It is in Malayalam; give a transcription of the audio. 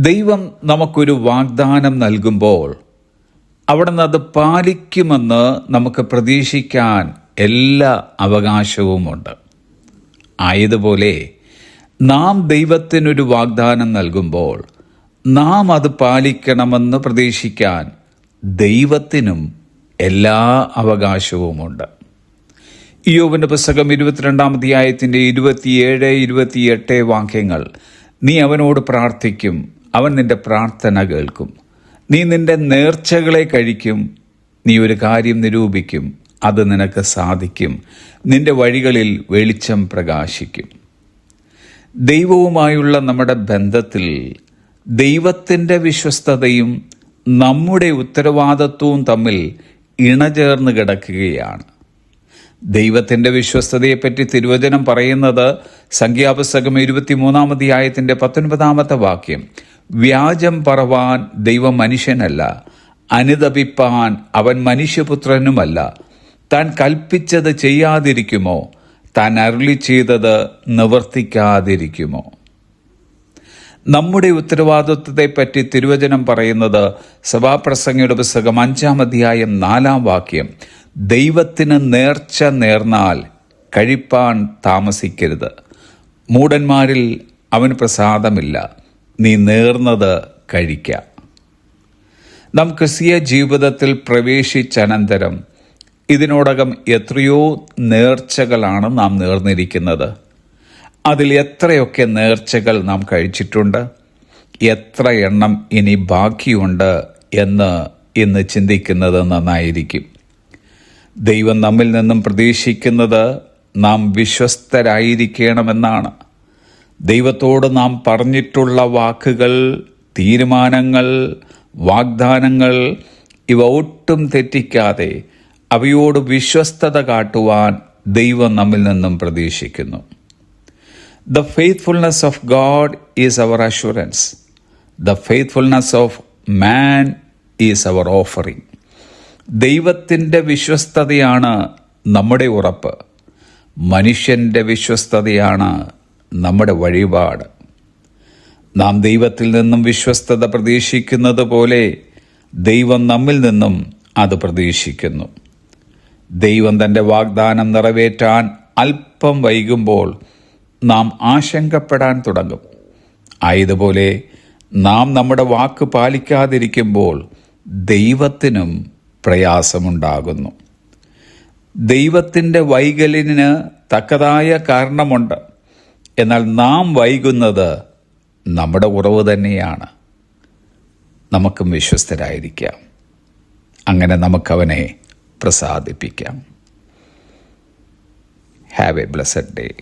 ദൈവം നമുക്കൊരു വാഗ്ദാനം നൽകുമ്പോൾ അവിടെ നിന്ന് അത് പാലിക്കുമെന്ന് നമുക്ക് പ്രതീക്ഷിക്കാൻ എല്ലാ അവകാശവുമുണ്ട്. ആയതുപോലെ നാം ദൈവത്തിനൊരു വാഗ്ദാനം നൽകുമ്പോൾ നാം അത് പാലിക്കണമെന്ന് പ്രതീക്ഷിക്കാൻ ദൈവത്തിനും എല്ലാ അവകാശവുമുണ്ട്. ഇയോബിന്റെ പുസ്തകം ഇരുപത്തിരണ്ടാം അധ്യായത്തിന്റെ ഇരുപത്തിയേഴ് ഇരുപത്തിയെട്ട് വാക്യങ്ങൾ നീ അവനോട് പ്രാർത്ഥിക്കും അവൻ നിന്റെ പ്രാർത്ഥന കേൾക്കും. നീ നിന്റെ നേർച്ചകളെ കഴിക്കും. നീ ഒരു കാര്യം നിരൂപിക്കും. അത് നിനക്ക് സാധിക്കും. നിന്റെ വഴികളിൽ വെളിച്ചം പ്രകാശിക്കും. ദൈവവുമായുള്ള നമ്മുടെ ബന്ധത്തിൽ ദൈവത്തിന്റെ വിശ്വസ്തതയും നമ്മുടെ ഉത്തരവാദിത്വവും തമ്മിൽ ഇണചേർന്ന് കിടക്കുകയാണ്. ദൈവത്തിന്റെ വിശ്വസ്തതയെപ്പറ്റി തിരുവചനം പറയുന്നത് സംഖ്യാപുസ്തകം ഇരുപത്തിമൂന്നാമതി ആയത്തിന്റെ പത്തൊൻപതാമത്തെ വാക്യം. വ്യാജം പറവാൻ ദൈവം മനുഷ്യനല്ല അനുദപിപ്പാൻ അവൻ മനുഷ്യപുത്രനുമല്ല. താൻ കൽപ്പിച്ചത് ചെയ്യാതിരിക്കുമോ? താൻ അരുളി ചെയ്തത് നിവർത്തിക്കാതിരിക്കുമോ? നമ്മുടെ ഉത്തരവാദിത്വത്തെപ്പറ്റി തിരുവചനം പറയുന്നത് സഭാപ്രസംഗയുടെ പുസ്തകം അഞ്ചാം അധ്യായം നാലാം വാക്യം. ദൈവത്തിന് നേർച്ച നേർന്നാൽ കഴിപ്പാൻ താമസിക്കരുത്. മൂടന്മാരിൽ അവന് പ്രസാദമില്ല. നീ നേർന്നത് കഴിക്ക. നാം ക്രിസ്തീയ ജീവിതത്തിൽ പ്രവേശിച്ചനന്തരം ഇതിനോടകം എത്രയോ നേർച്ചകളാണ് നാം നേർന്നിരിക്കുന്നത്. അതിൽ എത്രയൊക്കെ നേർച്ചകൾ നാം കഴിച്ചിട്ടുണ്ട്? എത്ര എണ്ണം ഇനി ബാക്കിയുണ്ട് എന്ന് ഇന്ന് ചിന്തിക്കുന്നത് നന്നായിരിക്കും. ദൈവം നമ്മിൽ നിന്നും പ്രതീക്ഷിക്കുന്നത് നാം വിശ്വസ്തരായിരിക്കണമെന്നാണ്. ദൈവത്തോട് നാം പറഞ്ഞിട്ടുള്ള വാക്കുകൾ തീരുമാനങ്ങൾ വാഗ്ദാനങ്ങൾ ഇവ ഒട്ടും തെറ്റിക്കാതെ അവയോട് വിശ്വസ്തത കാട്ടുവാൻ ദൈവം നമ്മിൽ നിന്നും പ്രതീക്ഷിക്കുന്നു. The faithfulness of God is our assurance the faithfulness of man is our offering ദൈവത്തിന്റെ വിശ്വസ്തതയാണ് നമ്മുടെ ഉറപ്പ്. മനുഷ്യന്റെ വിശ്വസ്തതയാണ് നമ്മുടെ വഴിപാട്. നാം ദൈവത്തിൽ നിന്നും വിശ്വസ്തത പ്രതീക്ഷിക്കുന്നത് പോലെ ദൈവം നമ്മിൽ നിന്നും അത് പ്രതീക്ഷിക്കുന്നു. ദൈവം തന്റെ വാഗ്ദാനം നിറവേറ്റാൻ അല്പം വൈകുമ്പോൾ നാം ആശങ്കപ്പെടാൻ തുടങ്ങും. ആയതുപോലെ നാം നമ്മുടെ വാക്ക് പാലിക്കാതിരിക്കുമ്പോൾ ദൈവത്തിനും പ്രയാസമുണ്ടാകുന്നു. ദൈവത്തിന്റെ വൈകലിന് തക്കതായ കാരണമുണ്ട്. എന്നാൽ നാം വൈകുന്നത് നമ്മുടെ ഉറവ് തന്നെയാണ്. നമുക്കും വിശ്വസ്തരായിരിക്കാം. അങ്ങനെ നമുക്കവനെ പ്രസാദിപ്പിക്കാം. Have a blessed day